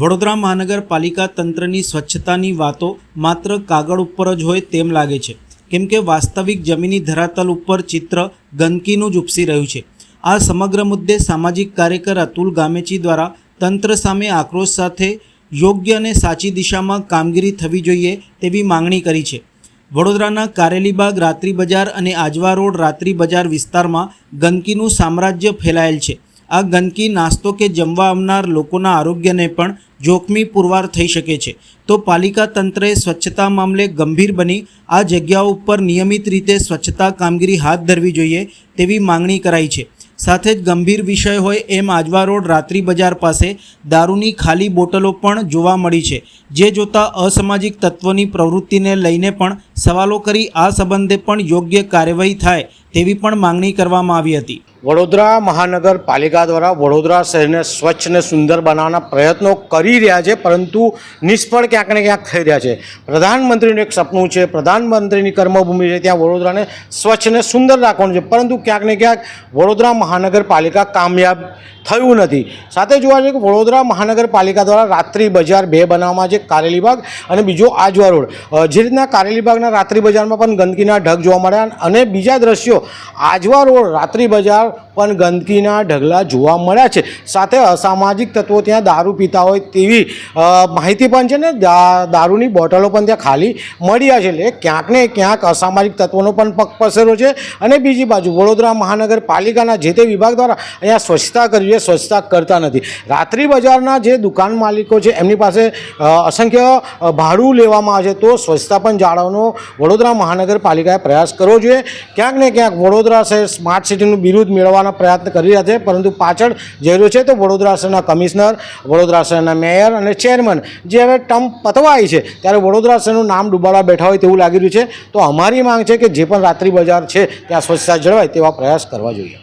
વડોદરા મહાનગરપાલિકા તંત્રની સ્વચ્છતાની વાતો માત્ર કાગળ ઉપર જ હોય તેમ લાગે છે. કેમ કે વાસ્તવિક જમીની ધરાતલ ઉપર ચિત્ર ગંદકીનું જ ઉપસી રહ્યું છે. આ સમગ્ર મુદ્દે સામાજિક કાર્યકર અતુલ ગામેચી દ્વારા તંત્ર સામે આક્રોશ સાથે યોગ્ય અને સાચી દિશામાં કામગીરી થવી જોઈએ તેવી માંગણી કરી છે. વડોદરાના કારેલીબાગ રાત્રિ બજાર અને આજવા રોડ રાત્રિ બજાર વિસ્તારમાં ગંદકીનું સામ્રાજ્ય ફેલાયેલ છે. આ ગંદકી નાસ્તો કે જમવા આવનાર લોકોના આરોગ્યને પણ જોખમી પુરવાર થઈ શકે છે. તો પાલિકા તંત્રએ સ્વચ્છતા મામલે ગંભીર બની આ જગ્યાઓ ઉપર નિયમિત રીતે સ્વચ્છતા કામગીરી હાથ ધરવી જોઈએ તેવી માંગણી કરાઈ છે. સાથે જ ગંભીર વિષય હોય એમ આજવા રોડ રાત્રિ બજાર પાસે દારૂની ખાલી બોટલો પણ જોવા મળી છે. જે જોતા અસામાજિક તત્વોની પ્રવૃત્તિને લઈને પણ સવાલો કરી આ સંબંધે પણ યોગ્ય કાર્યવાહી થાય તેવી પણ માંગણી કરવામાં આવી હતી. વડોદરા મહાનગરપાલિકા દ્વારા વડોદરા શહેરને સ્વચ્છ અને સુંદર બનાવવાના પ્રયત્નો કરી રહ્યા છે, પરંતુ નિષ્ફળ ક્યાંક ને ક્યાંક થઈ રહ્યા છે. પ્રધાનમંત્રીનું એક સપનું છે, પ્રધાનમંત્રીની કર્મભૂમિ છે, ત્યાં વડોદરાને સ્વચ્છ અને સુંદર રાખવાનું છે, પરંતુ ક્યાંક ને ક્યાંક વડોદરા મહાનગરપાલિકા કામયાબ થયું નથી. સાથે જોવા જઈએ કે વડોદરા મહાનગરપાલિકા દ્વારા રાત્રિ બજાર બે બનાવવામાં છે કારેલીબાગ અને બીજો આજવા રોડ. જે રીતના કારેલીબાગના રાત્રિ બજારમાં પણ ગંદકીના ઢગ જોવા મળ્યા અને બીજા દ્રશ્યો આજવા રોડ રાત્રિ બજાર પણ ગંદકીના ઢગલા જોવા મળ્યા છે. સાથે અસામાજિક તત્વો ત્યાં દારૂ પીતા હોય તેવી માહિતી પણ છે ને દારૂની બોટલો પણ ત્યાં ખાલી મળ્યા છે. એટલે ક્યાંક ને ક્યાંક અસામાજિક તત્વોનો પણ પગ પસેરો છે. અને બીજી બાજુ વડોદરા મહાનગરપાલિકાના જે તે વિભાગ દ્વારા અહીંયા સ્વચ્છતા કરવી છે, સ્વચ્છતા કરતા નથી. રાત્રિ બજારના જે દુકાન માલિકો છે, એમની પાસે અસંખ્ય ભાડું લેવામાં આવે છે. તો સ્વચ્છતા પણ જાળવવાનો વડોદરા મહાનગરપાલિકાએ પ્રયાસ કરવો જોઈએ. ક્યાંક ને ક્યાંક વડોદરા શહેર સ્માર્ટ સિટીનું બિરુદ મેળવવાના પ્રયત્ન કરી રહ્યા છે, પરંતુ પાછળ જઈ છે તો વડોદરા શહેરના કમિશનર, વડોદરા શહેરના મેયર અને ચેરમેન જે હવે ટર્મ પતવાય છે, ત્યારે વડોદરા શહેરનું નામ ડૂબાડવા બેઠા હોય તેવું લાગી રહ્યું છે. તો અમારી માંગ છે કે જે પણ રાત્રિ બજાર છે, ત્યાં સ્વચ્છતા જળવાય તેવા પ્રયાસ કરવા જોઈએ.